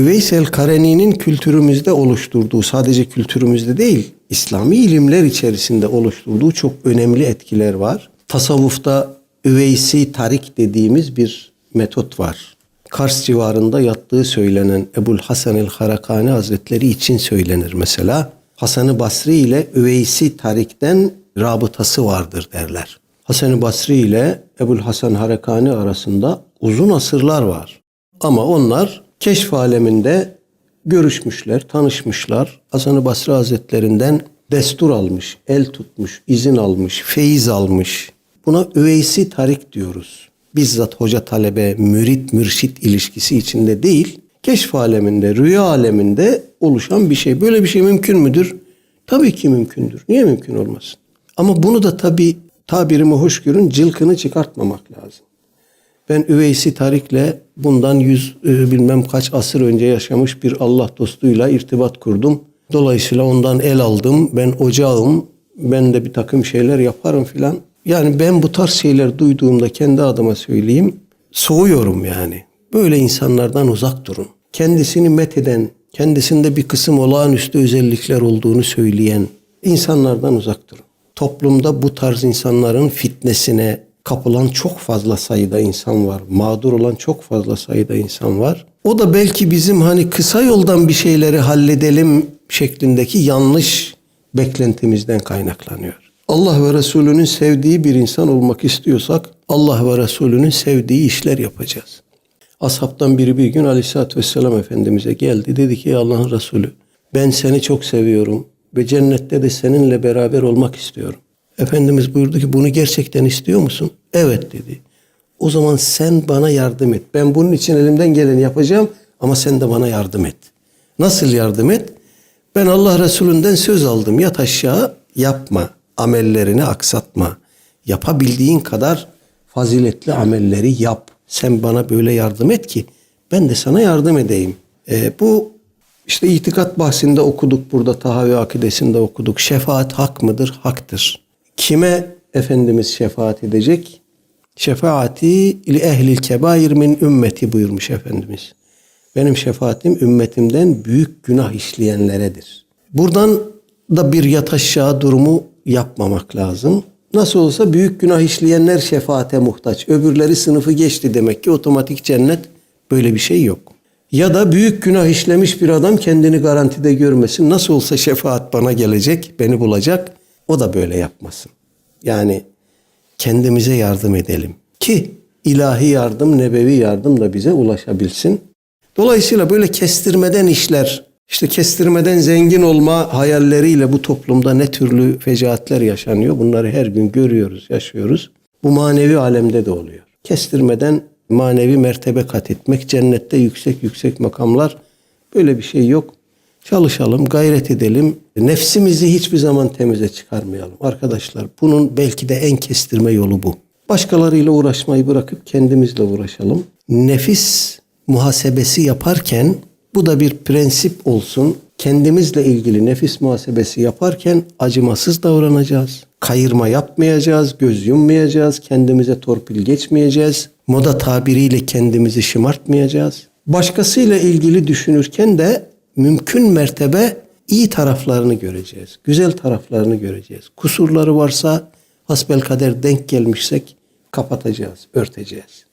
Üveysel Kareni'nin kültürümüzde oluşturduğu, sadece kültürümüzde değil, İslami ilimler içerisinde oluşturduğu çok önemli etkiler var. Tasavvufta Üveysi Tarik dediğimiz bir metot var. Kars civarında yattığı söylenen Ebul Hasan el Harakani Hazretleri için söylenir mesela. Hasan-ı Basri ile Üveysi Tarik'ten rabıtası vardır derler. Hasan-ı Basri ile Ebul Hasan Harakani arasında uzun asırlar var. Ama onlar keşf aleminde görüşmüşler, tanışmışlar. Hasan-ı Basri Hazretlerinden destur almış, el tutmuş, izin almış, feyiz almış. Buna üveysi tarik diyoruz. Bizzat hoca talebe, mürit mürşit ilişkisi içinde değil, keşf aleminde, rüya aleminde oluşan bir şey. Böyle bir şey mümkün müdür? Tabii ki mümkündür. Niye mümkün olmasın? Ama bunu da tabii tabirimi hoş görün, cılkını çıkartmamak lazım. Ben Üveysi Tarik'le bundan yüz e, bilmem kaç asır önce yaşamış bir Allah dostuyla irtibat kurdum. Dolayısıyla ondan el aldım. Ben ocağım. Ben de bir takım şeyler yaparım filan. Yani ben bu tarz şeyler duyduğumda kendi adıma söyleyeyim. Soğuyorum yani. Böyle insanlardan uzak durun. Kendisini metheden, kendisinde bir kısım olağanüstü özellikler olduğunu söyleyen insanlardan uzak durun. Toplumda bu tarz insanların fitnesine kapılan çok fazla sayıda insan var. Mağdur olan çok fazla sayıda insan var. O da belki bizim hani kısa yoldan bir şeyleri halledelim şeklindeki yanlış beklentimizden kaynaklanıyor. Allah ve Resulünün sevdiği bir insan olmak istiyorsak Allah ve Resulünün sevdiği işler yapacağız. Ashabtan biri bir gün Aleyhisselatü Vesselam Efendimiz'e geldi. Dedi ki "Ey Allah'ın Resulü ben seni çok seviyorum ve cennette de seninle beraber olmak istiyorum. Efendimiz buyurdu ki bunu gerçekten istiyor musun? Evet dedi. O zaman sen bana yardım et. Ben bunun için elimden geleni yapacağım ama sen de bana yardım et. Nasıl yardım et? Ben Allah Resulünden söz aldım. Yat aşağı yapma. Amellerini aksatma. Yapabildiğin kadar faziletli amelleri yap. Sen bana böyle yardım et ki ben de sana yardım edeyim. Ee, bu işte itikat bahsinde okuduk burada Tahavi akidesinde okuduk. Şefaat hak mıdır? Haktır. Kime Efendimiz şefaat edecek? Şefaati li ehlil kebair min ümmeti buyurmuş Efendimiz. Benim şefaatim ümmetimden büyük günah işleyenleredir. Buradan da bir yat aşağı durumu yapmamak lazım. Nasıl olsa büyük günah işleyenler şefaate muhtaç. Öbürleri sınıfı geçti demek ki otomatik cennet böyle bir şey yok. Ya da büyük günah işlemiş bir adam kendini garantide görmesin. Nasıl olsa şefaat bana gelecek, beni bulacak. O da böyle yapmasın. Yani kendimize yardım edelim ki ilahi yardım, nebevi yardım da bize ulaşabilsin. Dolayısıyla böyle kestirmeden işler, işte kestirmeden zengin olma hayalleriyle bu toplumda ne türlü fecaatler yaşanıyor. Bunları her gün görüyoruz, yaşıyoruz. Bu manevi alemde de oluyor. Kestirmeden manevi mertebe kat etmek, cennette yüksek yüksek makamlar böyle bir şey yok. Çalışalım, gayret edelim. Nefsimizi hiçbir zaman temize çıkarmayalım. Arkadaşlar bunun belki de en kestirme yolu bu. Başkalarıyla uğraşmayı bırakıp kendimizle uğraşalım. Nefis muhasebesi yaparken bu da bir prensip olsun. Kendimizle ilgili nefis muhasebesi yaparken acımasız davranacağız. Kayırma yapmayacağız, göz yummayacağız, kendimize torpil geçmeyeceğiz. Moda tabiriyle kendimizi şımartmayacağız. Başkasıyla ilgili düşünürken de mümkün mertebe iyi taraflarını göreceğiz. Güzel taraflarını göreceğiz. Kusurları varsa hasbelkader denk gelmişsek kapatacağız, örteceğiz.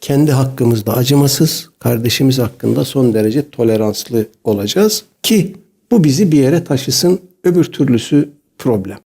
Kendi hakkımızda acımasız, kardeşimiz hakkında son derece toleranslı olacağız ki bu bizi bir yere taşısın. Öbür türlüsü problem.